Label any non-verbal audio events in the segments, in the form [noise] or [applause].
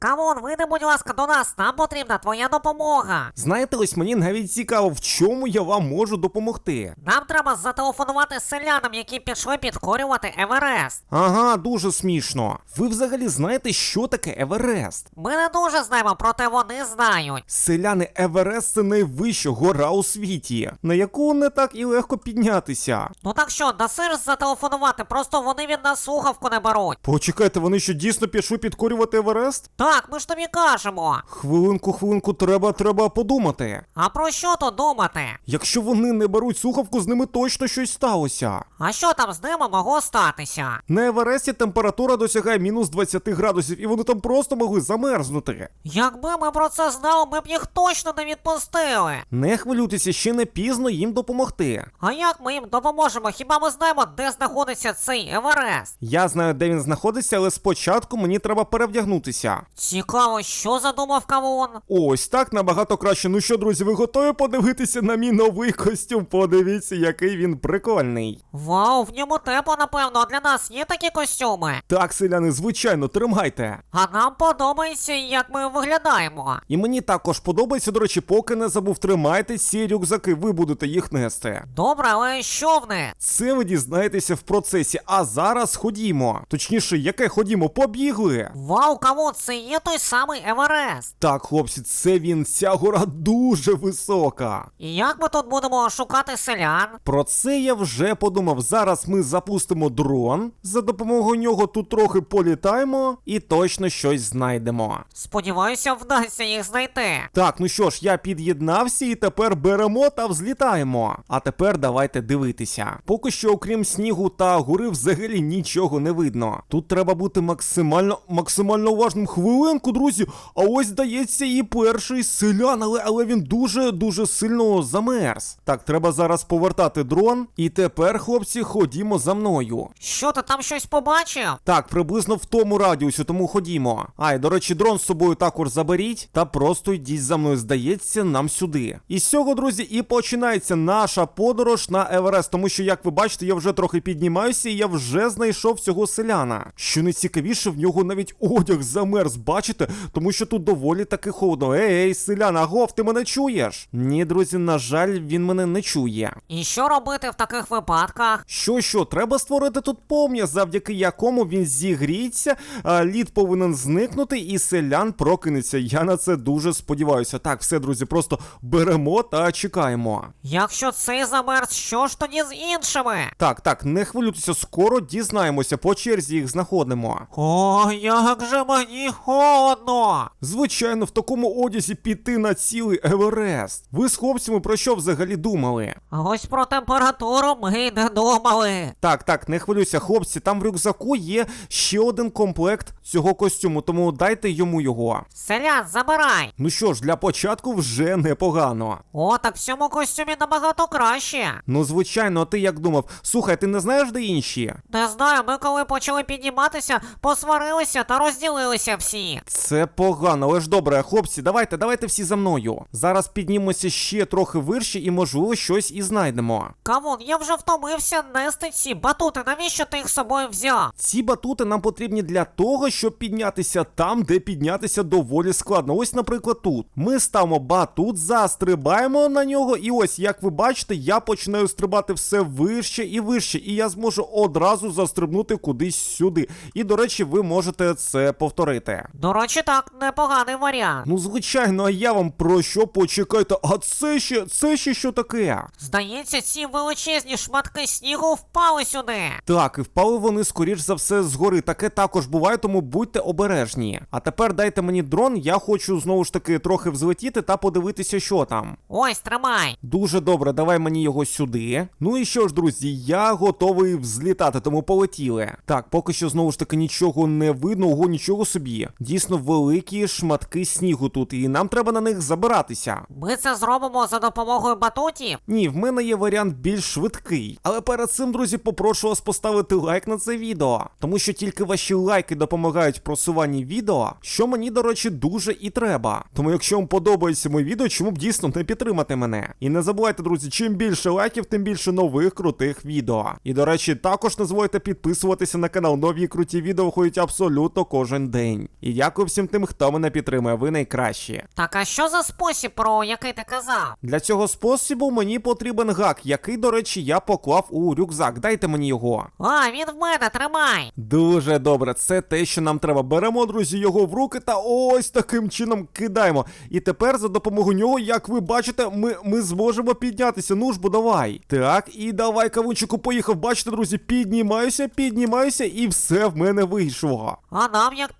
Камон, вийди, будь ласка, до нас, нам потрібна твоя допомога. Знаєте, ось мені навіть цікаво, в чому я вам можу допомогти. Нам треба зателефонувати селянам, які пішли підкорювати Еверест. Ага, дуже смішно. Ви взагалі знаєте, що таке Еверест? Ми не дуже знаємо, проте вони знають. Селяни Еверест це найвища гора у світі, на яку не так і легко піднятися. Ну так що, дасиш зателефонувати, просто вони від нас слухавку не беруть. Почекайте, вони що дійсно пішли підкорювати Еверест? Так, ми ж тобі кажемо. Хвилинку, хвилинку, треба, треба подумати. А про що тут думати? Якщо вони не беруть слухавку, з ними точно щось сталося. А що там з ними могло статися? На Евересті температура досягає мінус 20 градусів, і вони там просто могли замерзнути. Якби ми про це знали, ми б їх точно не відпустили. Не хвилюйтеся, ще не пізно їм допомогти. А як ми їм допоможемо? Хіба ми знаємо, де знаходиться цей Еверест? Я знаю, де він знаходиться, але спочатку мені треба перевдягнутися. Цікаво, що задумав Кавун? Ось так набагато краще. Ну що, друзі, ви готові подивитися на мій новий костюм? Подивіться, який він прикольний. Вау, в ньому тепло, напевно, а для нас є такі костюми. Так, селяни, звичайно, тримайте. А нам подобається, як ми виглядаємо. І мені також подобається, до речі, поки не забув, тримайте ці рюкзаки, ви будете їх нести. Добре, але що в них? Це ви дізнаєтеся в процесі, а зараз ходімо. Точніше, яке ходімо, побігли. Вау, Кавун, це є той самий Еверест. Так, хлопці, це він, ця гора дуже висока. І як ми тут будемо шукати селян? Про це я вже подумав. Зараз ми запустимо дрон. За допомогою нього тут трохи політаємо і точно щось знайдемо. Сподіваюся, вдасться їх знайти. Так, ну що ж, я під'єднався і тепер беремо та взлітаємо. А тепер давайте дивитися. Поки що, окрім снігу та гори, взагалі нічого не видно. Тут треба бути максимально максимально уважним. Хвилинку, друзі. А ось здається і перший селян, але, але він дуже дуже сильно замерз. Так, треба зараз повертати дрон. І тепер, хлопці, ходімо за мною. Що ти там щось побачив? Так, приблизно в тому радіусі, тому ходімо. А, і до речі, дрон з собою також заберіть та просто йдіть за мною, здається, нам сюди. І з цього, друзі, і починається наша подорож на Еверест, тому що, як ви бачите, я вже трохи піднімаюся, і я вже знайшов цього селяна. Що найцікавіше, в нього навіть одяг замерз, бачите? Тому що тут доволі таки холодно. Ей, ей, селян, агов, ти мене чуєш? Ні, друзі, на жаль, він мене не чує. І що робити в таких випадках? Що що, треба створити тут пом'я, завдяки якому він зігріється, а, лід повинен зникнути, і селян прокинеться. Я на це дуже сподіваюся. Так, все, друзі, просто беремо та чекаємо. Якщо цей замерз, що ж тоді з іншими? Так, так, не хвилюйтеся, скоро дізнаємося, по черзі їх знаходимо. О, як же мені холодно! Звичайно, в такому одязі піти на цілий Еверест. Ви з хлопцями про що взагалі думали? А ось про температуру ми не думали. Так, так, не хвилюйся, хлопці, там в рюкзаку є ще один комплект цього костюму, тому дайте йому його. Селян, забирай! Ну що ж, для початку вже непогано. О, так в цьому костюмі набагато краще. Ну, звичайно, а ти як думав? Слухай, ти не знаєш, де інші? Не знаю, ми коли почали підніматися, посварилися та розділилися всі. Це погано, але ж добре, хлопці, давайте, давайте всі за мною. Зараз піднімемося ще трохи вище і, можливо, щось і знайдемо. Кавун, я вже втомився нести ці батути. Навіщо ти їх з собою взяв? Ці батути нам потрібні для того, щоб піднятися там, де піднятися доволі складно. Ось, наприклад, тут. Ми ставимо батут, застрибаємо на нього, і ось, як ви бачите, я починаю стрибати все вище і вище, і я зможу одразу застрибнути кудись сюди. І, до речі, ви можете це повторити. До речі, так, непоганий варіант. Ну, звичайно, а я вам про що почекайте? А це ще це ще що таке? Здається, ці величезні шматки снігу впали сюди. Так, і впали вони, скоріш за все, згори. Таке також буває, тому будьте обережні. А тепер дайте мені дрон, я хочу знову ж таки трохи взлетіти та подивитися, що там. Ось, тримай. Дуже добре, давай мені його сюди. Ну і що ж, друзі, я готовий взлітати, тому полетіли. Так, поки що знову ж таки нічого не видно, ого, нічого собі. Дійсно великі шматки снігу тут, і нам треба на них забиратися. Ми це зробимо за допомогою батутів. Ні, в мене є варіант більш швидкий. Але перед цим, друзі, попрошу вас поставити лайк на це відео, тому що тільки ваші лайки допомагають в просуванні відео, що мені, до речі, дуже і треба. Тому, якщо вам подобається моє відео, чому б дійсно не підтримати мене? І не забувайте, друзі, чим більше лайків, тим більше нових крутих відео. І до речі, також не забувайте підписуватися на канал. Нові круті відео виходять абсолютно кожен день. І дякую всім тим, хто мене підтримує. Ви найкращі. Так а що за спосіб, про який ти казав? Для цього способу мені потрібен гак, який, до речі, я поклав у рюкзак. Дайте мені його. А, він в мене, тримай. Дуже добре, це те, що нам треба. Беремо, друзі, його в руки та ось таким чином кидаємо. І тепер за допомогою нього, як ви бачите, ми, ми зможемо піднятися. Ну ж бо давай. Так, і давай, кавунчику, поїхав. Бачите, друзі, піднімаюся, піднімаюся, і все в мене вийшло. А нам як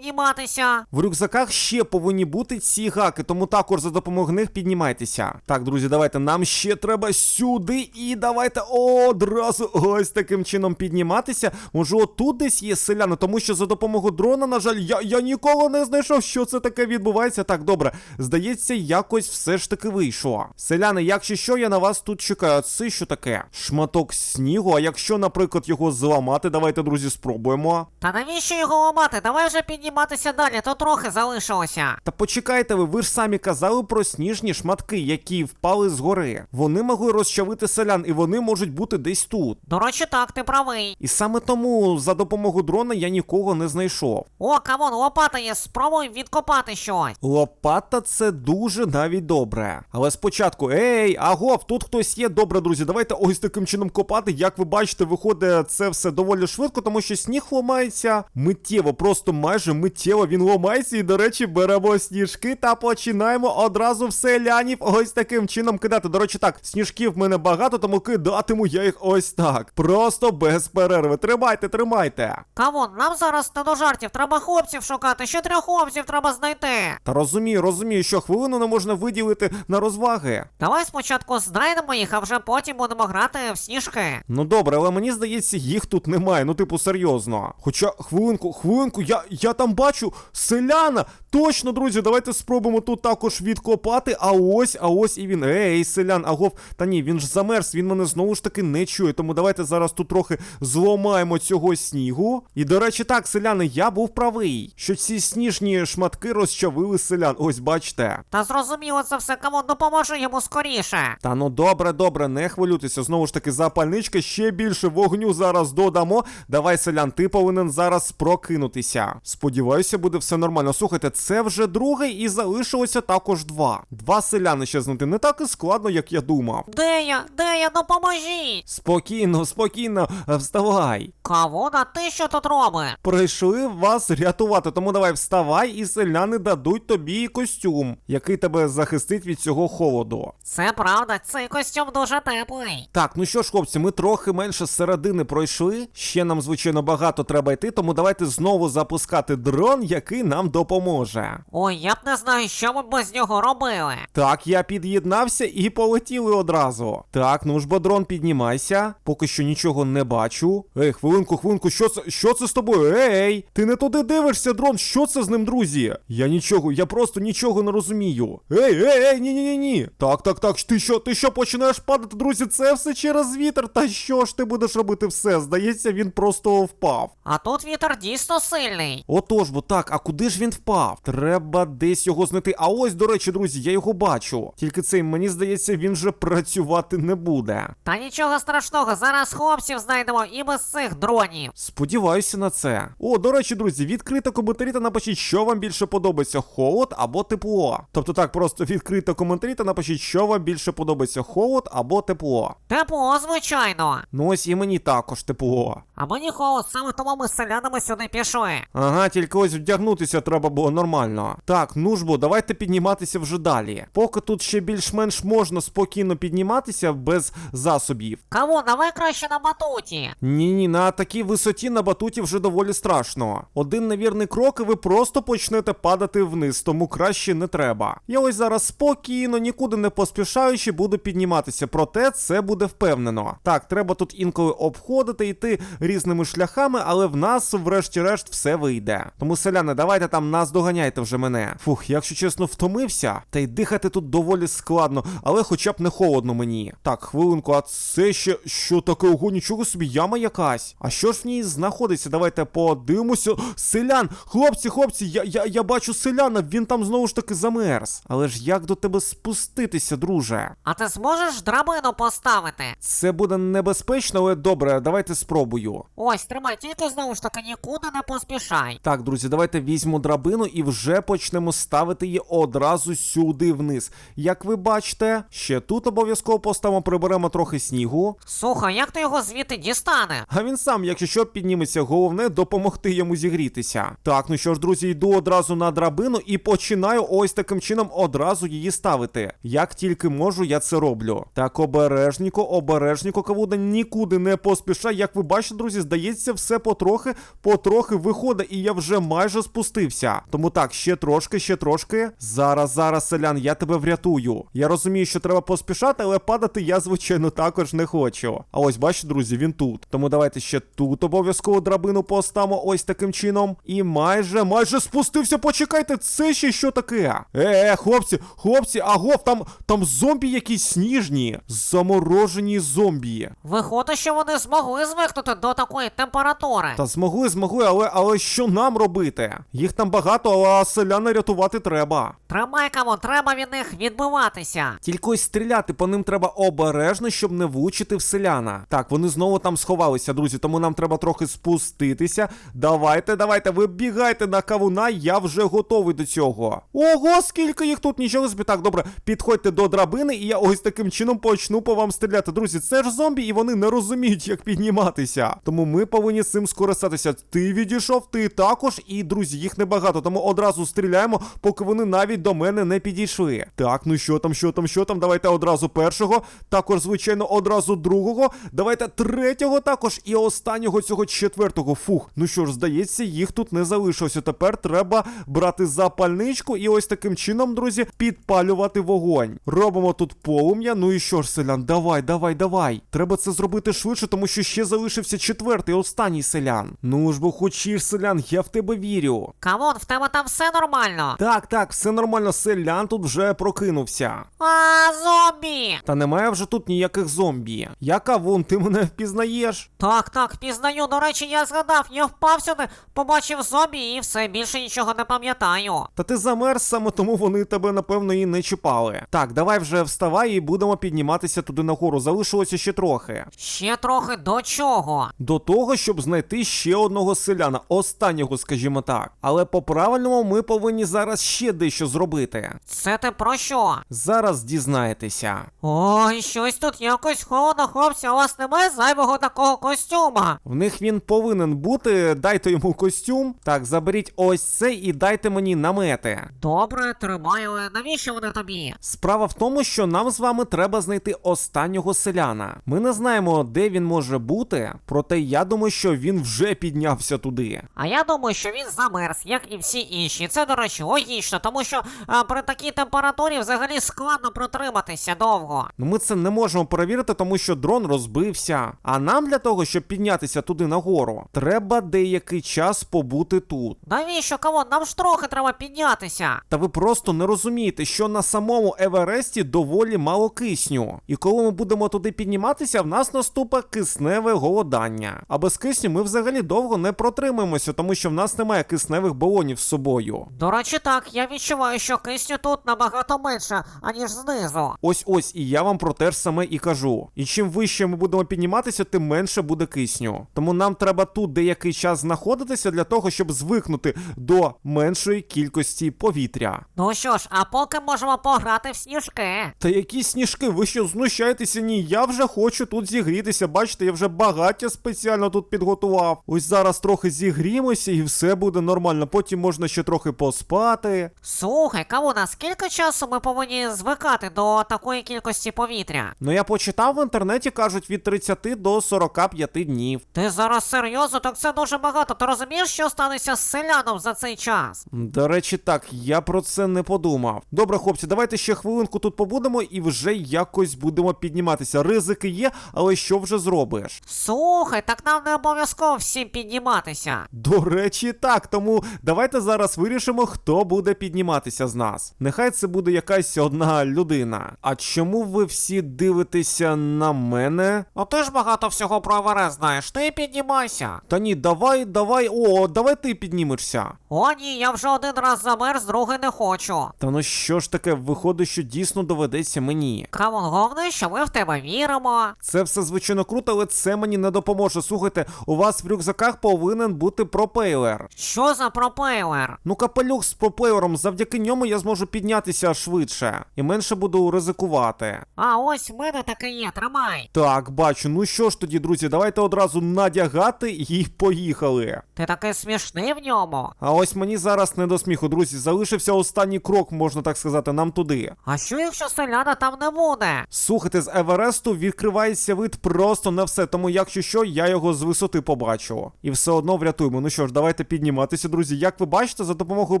підніматися? В рюкзаках ще повинні бути ці гаки, тому також за допомогою них піднімайтеся. Так, друзі, давайте нам ще треба сюди, і давайте одразу ось таким чином підніматися. Може, отут десь є селяни, тому що за допомогою дрона, на жаль, я, я ніколи не знайшов, що це таке відбувається. Так, добре, здається, якось все ж таки вийшло. Селяни, якщо що, я на вас тут чекаю. А Це що таке? Шматок снігу. А якщо, наприклад, його зламати, давайте, друзі, спробуємо. Та навіщо його ламати? Давай вже підніматися далі, то трохи залишилося. Та почекайте ви, ви ж самі казали про сніжні шматки, які впали з гори. Вони могли розчавити селян, і вони можуть бути десь тут. До речі, так, ти правий. І саме тому за допомогою дрона я нікого не знайшов. О, камон, лопата є, спробуй відкопати щось. Лопата це дуже навіть добре. Але спочатку, ей, агов, тут хтось є. Добре, друзі, давайте ось таким чином копати. Як ви бачите, виходить це все доволі швидко, тому що сніг ламається миттєво, просто майже миттєво він ламається. І, до речі, беремо сніжки та починаємо одразу в селянів ось таким чином кидати. До речі, так, сніжків в мене багато, тому кидатиму я їх ось так. Просто без перерви. Тримайте, тримайте. Камон, нам зараз не до жартів, треба хлопців шукати, ще трьох хлопців треба знайти. Та розумію, розумію, що хвилину не можна виділити на розваги. Давай спочатку знайдемо їх, а вже потім будемо грати в сніжки. Ну добре, але мені здається, їх тут немає. Ну, типу, серйозно. Хоча, хвилинку, хвилинку, я, я там бачу селяна. Точно, друзі, давайте спробуємо тут також відкопати. А ось, а ось і він. Ей, селян, агов. Та ні, він ж замерз, він мене знову ж таки не чує. Тому давайте зараз тут трохи зламаємо цього снігу. І до речі, так, селяни, я був правий, що ці сніжні шматки розчавили селян. Ось бачите. Та зрозуміло це все, камон, допоможи йому скоріше. Та ну добре, добре, не хвилюйтеся. Знову ж таки, запальничка, ще більше вогню зараз додамо. Давай, селян, ти повинен зараз прокинутися. Сподіваюся, буде все нормально. Слухайте, це вже другий і залишилося також два. Два селяни ще знайти не так і складно, як я думав. Де я? Де я? Допоможіть! Спокійно, спокійно, е, вставай. Кавун, а ти що тут робиш? Прийшли вас рятувати, тому давай вставай, і селяни дадуть тобі костюм, який тебе захистить від цього холоду. Це правда, цей костюм дуже теплий. Так, ну що ж, хлопці, ми трохи менше середини пройшли. Ще нам, звичайно, багато треба йти, тому давайте знову запускати дрон, який нам допоможе. Ой, я б не знаю, що ми б без нього робили. Так, я під'єднався і полетіли одразу. Так, ну ж бо дрон піднімайся. Поки що нічого не бачу. Ей, хвилинку, хвилинку, що це? Що це з тобою? Ей! Ти не туди дивишся, дрон. Що це з ним, друзі? Я нічого, я просто нічого не розумію. Ей, ей, ей, ні, ні, ні, ні. Так, так, так. Ти що, ти що починаєш падати, друзі? Це все через вітер. Та що ж ти будеш робити все? Здається, він просто впав. А тут вітер дійсно сильний. Отож, бо так, а куди ж він впав? Треба десь його знайти. А ось, до речі, друзі, я його бачу. Тільки цей, мені здається, він вже працювати не буде. Та нічого страшного, зараз хлопців знайдемо і без цих дронів. Сподіваюся на це. О, до речі, друзі, відкрито коментарі та напишіть, що вам більше подобається: холод або тепло. Тобто так, просто відкрито коментарі та напишіть, що вам більше подобається: холод або тепло. Тепло, звичайно. Ну ось і мені також тепло. А мені холод, саме тому ми з селянами сюди пішли. Ага, тільки ось вдягнутися треба було нормально. Так, ну ж бо, давайте підніматися вже далі. Поки тут ще більш-менш можна спокійно підніматися без засобів. Кавун, давай краще на батуті. Ні, ні, на такій висоті на батуті вже доволі страшно. Один невірний крок, і ви просто почнете падати вниз, тому краще не треба. Я ось зараз спокійно, нікуди не поспішаючи, буду підніматися. Проте це буде впевнено. Так, треба тут інколи обходити, йти різними шляхами, але в нас, врешті-решт, все вийде. Тому, селяни, давайте там нас доганяйте вже мене. Фух, якщо чесно, втомився, та й дихати тут доволі складно, але хоча б не холодно мені. Так, хвилинку, а це ще що таке? Ого, нічого собі, яма якась. А що ж в ній знаходиться? Давайте подивимося. Селян! Хлопці, хлопці, я, я, я бачу селяна, він там знову ж таки замерз. Але ж як до тебе спуститися, друже? А ти зможеш драбину поставити? Це буде небезпечно, але добре, давайте спробую. Ось, тримай, тільки знову ж таки нікуди не поспішай. Так, друзі, давайте давайте візьмемо драбину і вже почнемо ставити її одразу сюди вниз. Як ви бачите, ще тут обов'язково поставимо, приберемо трохи снігу. Слухай, як ти його звідти дістане? А він сам, якщо що, підніметься, головне допомогти йому зігрітися. Так, ну що ж, друзі, йду одразу на драбину і починаю ось таким чином одразу її ставити. Як тільки можу, я це роблю. Так, обережніко, обережніко, кавуда нікуди не поспішай. Як ви бачите, друзі, здається, все потрохи, потрохи виходить, і я вже майже спустився. Тому так, ще трошки, ще трошки. Зараз, зараз, селян, я тебе врятую. Я розумію, що треба поспішати, але падати я, звичайно, також не хочу. А ось бачите, друзі, він тут. Тому давайте ще тут обов'язково драбину поставимо ось таким чином. І майже, майже спустився. Почекайте, це ще що таке? Е, е, хлопці, хлопці, агов, там, там зомбі якісь сніжні. Заморожені зомбі. Виходить, що вони змогли звикнути до такої температури. Та змогли, змогли, але, але що нам робити? Їх там багато, а селяни рятувати треба. Тримай кому, треба від них відбиватися. Тільки ось стріляти по ним треба обережно, щоб не влучити в селяна. Так, вони знову там сховалися, друзі, тому нам треба трохи спуститися. Давайте, давайте, вибігайте на кавуна, я вже готовий до цього. Ого, скільки їх тут нічого собі. Так, добре, підходьте до драбини, і я ось таким чином почну по вам стріляти. Друзі, це ж зомбі, і вони не розуміють, як підніматися. Тому ми повинні з цим скористатися. Ти відійшов, ти також, і друзі, їх небагато, тому одразу стріляємо, поки вони навіть до мене не підійшли. Так, ну що там, що там, що там? Давайте одразу першого, також, звичайно, одразу другого. Давайте третього також і останнього цього четвертого. Фух, ну що ж, здається, їх тут не залишилося. Тепер треба брати запальничку і ось таким чином, друзі, підпалювати вогонь. Робимо тут полум'я. Ну і що ж, селян, давай, давай, давай. Треба це зробити швидше, тому що ще залишився четвертий, останній селян. Ну ж бо хочеш, селян, я в тебе вірю. Камон, в тебе там все нормально. Так, так, все нормально, селян тут вже прокинувся. А, зомбі! Та немає вже тут ніяких зомбі. Я кавун, ти мене впізнаєш? Так, так, пізнаю. До речі, я згадав, я впав сюди, побачив зомбі і все, більше нічого не пам'ятаю. Та ти замерз саме тому вони тебе, напевно, і не чіпали. Так, давай вже вставай і будемо підніматися туди нагору. Залишилося ще трохи. Ще трохи до чого? До того, щоб знайти ще одного селяна, останнього, скажімо так. Але по-правильному ми повинні зараз ще дещо зробити. Це ти про що? Зараз дізнаєтеся. Ой, щось тут якось холодно, хлопці, у вас немає зайвого такого костюма. В них він повинен бути. Дайте йому костюм. Так, заберіть ось це і дайте мені намети. Добре, тримаю, навіщо вони тобі? Справа в тому, що нам з вами треба знайти останнього селяна. Ми не знаємо, де він може бути, проте я думаю, що він вже піднявся туди. А я думаю, що він замерз, як і всі інші. Це, до речі, логічно, тому що а, при такій температурі взагалі складно протриматися довго. Ну ми це не можемо перевірити, тому що дрон розбився. А нам для того, щоб піднятися туди нагору, треба деякий час побути тут. Навіщо кого? Нам ж трохи треба піднятися. Та ви просто не розумієте, що на самому Евересті доволі мало кисню. І коли ми будемо туди підніматися, в нас наступить кисневе голодання. А без кисню ми взагалі довго не протримаємося, тому що в нас немає кисневих балонів з собою. До речі, так, я відчуваю, що кисню тут набагато менше, аніж знизу. Ось ось, і я вам про те ж саме і кажу. І чим вище ми будемо підніматися, тим менше буде кисню. Тому нам треба тут деякий час знаходитися для того, щоб звикнути до меншої кількості повітря. Ну що ж, а поки можемо пограти в сніжки. Та які сніжки, ви що знущаєтеся? Ні, я вже хочу тут зігрітися. Бачите, я вже багаття спеціально тут підготував. Ось зараз трохи зігрімося і все буде нормально. Потім можна ще трохи поспати. Слухай, кому наскільки часу ми повинні звикати до такої кількості повітря? Ну я почитав в інтернеті, кажуть, від 30 до 45 днів. Ти зараз серйозно, так це дуже багато. Ти розумієш, що станеться з селяном за цей час? До речі, так, я про це не подумав. Добре, хлопці, давайте ще хвилинку тут побудемо і вже якось будемо підніматися. Ризики є, але що вже зробиш? Слухай, так нам не обов'язково всім підніматися. До речі, так, тому давайте зараз вирішимо, хто буде підніматися з нас. Нехай це буде якась одна людина. А чому ви всі дивитеся на мене? Ну ти ж багато всього про Еверест знаєш, ти піднімайся. Та ні, давай, давай, о, давай ти піднімешся. О, ні, я вже один раз замерз, другий не хочу. Та ну що ж таке, виходить, що дійсно доведеться мені. Камон, головне, що ми в тебе віримо. Це все звичайно круто, але це мені не допоможе. Слухайте, у вас в рюкзаках повинен бути пропейлер. Що за пропелер? Ну, капелюх з пропелером, завдяки ньому я зможу піднятися швидше і менше буду ризикувати. А ось в мене таке є, тримай. Так, бачу. Ну що ж тоді, друзі, давайте одразу надягати і поїхали. Ти такий смішний в ньому. А ось мені зараз не до сміху, друзі. Залишився останній крок, можна так сказати, нам туди. А що якщо селяна там не буде? Слухайте, з Евересту відкривається вид просто на все, тому якщо що, я його з висоти побачу. І все одно врятуємо. Ну що ж, давайте підніматися, друзі. Як ви бачите, за допомогою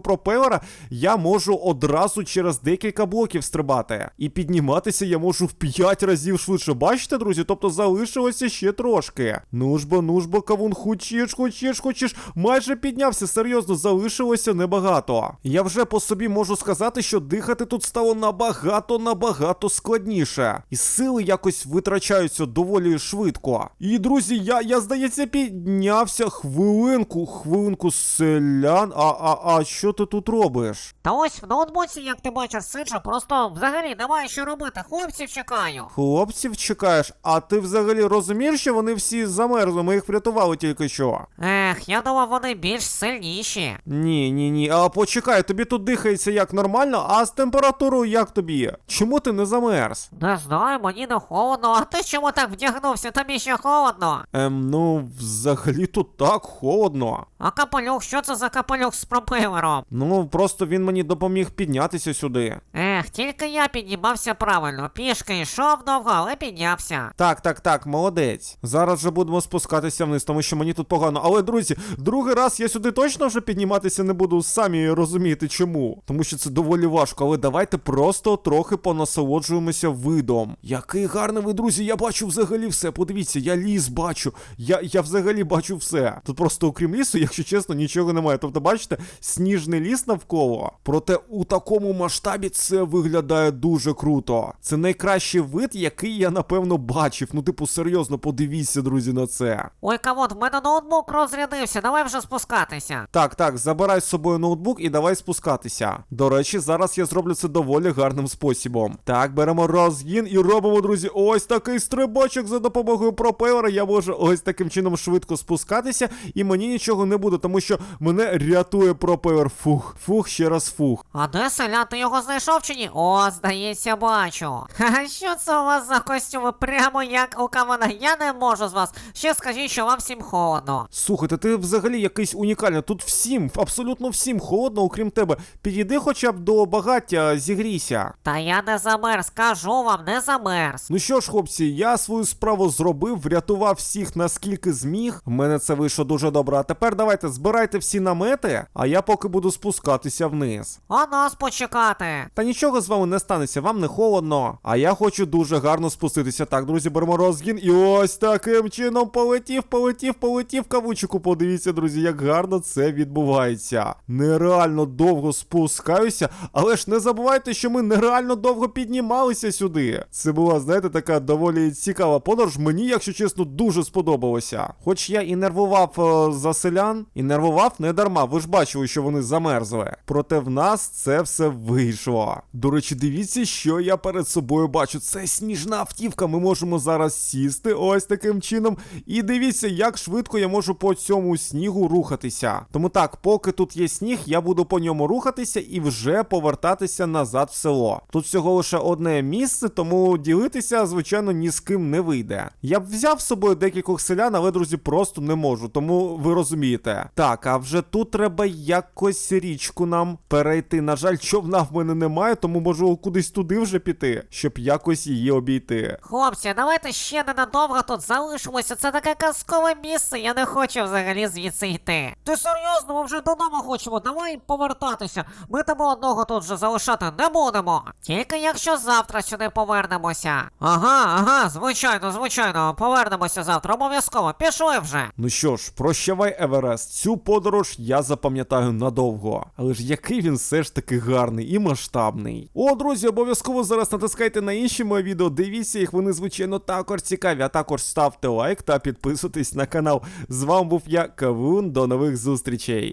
пропелера я можу одразу через декілька блоків стрибати. І підніматися я можу в 5 разів швидше. Бачите, друзі? Тобто залишилося ще трошки. Ну ж бо, ну ж бо, кавун, хочеш, хочеш, хочеш. Майже піднявся, серйозно, залишилося небагато. Я вже по собі можу сказати, що дихати тут стало набагато, набагато складніше. І сили якось витрачаються доволі швидко. І, друзі, я, я здається, піднявся. Хвилинку, хвилинку, селян. А, а, а що ти тут робиш? Та ось в ноутбуці, як ти бачиш, сиджу, просто взагалі немає що робити. Хлопців чекаю. Хлопців чекаєш, а ти взагалі розумієш, що вони всі замерзли, ми їх врятували тільки що. Ех, я думав, вони більш сильніші. Ні, ні, ні. А почекай, тобі тут дихається як нормально, а з температурою як тобі? Чому ти не замерз? Не знаю, мені не холодно, а ти чому так вдягнувся? Тобі ще холодно. Ем, ну, взагалі тут так холодно. А капелюх, що це за капелюх з пропелером? Ну, просто він мені допоміг піднятися сюди. Ех, тільки я піднімався правильно. Пішки йшов довго, але піднявся. Так, так, так, молодець. Зараз вже будемо спускатися вниз, тому що мені тут погано. Але, друзі, другий раз я сюди точно вже підніматися не буду, самі розумієте чому. Тому що це доволі важко, але давайте просто трохи понасолоджуємося видом. Який гарний ви, друзі, я бачу взагалі все. Подивіться, я ліс бачу. Я, я взагалі бачу все. Тут просто окрім лісу, якщо чесно, нічого немає. Тобто, бачите, сніжний ліс навколо. Проте у такому масштабі це виглядає дуже круто. Це найкращий вид, який я напевно бачив. Ну, типу, серйозно, подивіться, друзі, на це. Ой, камон, в мене ноутбук розрядився, давай вже спускатися. Так, так, забирай з собою ноутбук і давай спускатися. До речі, зараз я зроблю це доволі гарним спосібом. Так, беремо розгін і робимо, друзі, ось такий стрибочок за допомогою пропелера. Я можу ось таким чином швидко спускатися, і мені нічого не буде, тому що мене рятує пропелер. Фух, фух, ще раз фух. А де селян, ти його знайшов чи ні? О, здається, бачу. [laughs] Ха, що це у вас за костюми? Прямо як у камена. Я не можу з вас. Ще скажіть, що вам всім холодно. Слухайте, ти взагалі якийсь унікальний. Тут всім, абсолютно всім холодно, окрім тебе. Підійди хоча б до багаття, зігрійся. Та я не замерз, кажу вам, не замерз. Ну що ж, хлопці, я свою справу зробив, врятував всіх наскільки зміг. В мене це вийшло дуже добре. А тепер давайте збирайте всі намети, а я поки буду спускатися вниз. А нас почекати. Та нічого з вами не станеться, вам не холодно. А я хочу дуже гарно спуститися. Так, друзі, беремо розгін. І ось таким чином полетів, полетів, полетів кавучику. Подивіться, друзі, як гарно це відбувається. Нереально довго спускаюся, але ж не забувайте, що ми нереально довго піднімалися сюди. Це була, знаєте, така доволі цікава подорож. Мені, якщо чесно, дуже сподобалося. Хоч я і нервував е, за селян, і нервував не дарма. Ви ж бачили, що вони замерзли. Проте в нас це все вийшло. До речі, дивіться, що я перед собою бачу. Це сніжна автівка. Ми можемо зараз сісти ось таким чином. І дивіться, як швидко я можу по цьому снігу рухатися. Тому так, поки тут є сніг, я буду по ньому рухатися і вже повертатися назад в село. Тут всього лише одне місце, тому ділитися, звичайно, ні з ким не вийде. Я б взяв з собою декількох селян, але, друзі, просто не можу, тому ви розумієте. Так, а вже тут треба якось річку нам перейти. На жаль, човна в мене немає, тому можу кудись туди вже піти, щоб якось її обійти. Хлопці, давайте ще ненадовго тут залишимося. Це таке казкове місце, я не хочу взагалі звідси йти. Ти серйозно, ми вже додому хочемо, давай повертатися. Ми тебе одного тут вже залишати не будемо. Тільки якщо завтра сюди повернемося. Ага, ага, звичайно, звичайно, повернемося завтра, обов'язково, пішли вже. Ну що ж, прощавай, Еверест. Цю подорож я запам'ятаю надовго. Але ж який він все ж таки гарний і масштабний. О, друзі, обов'язково зараз натискайте на інші мої відео. Дивіться їх, вони звичайно також цікаві. А також ставте лайк та підписуйтесь на канал. З вами був я, Кавун. До нових зустрічей.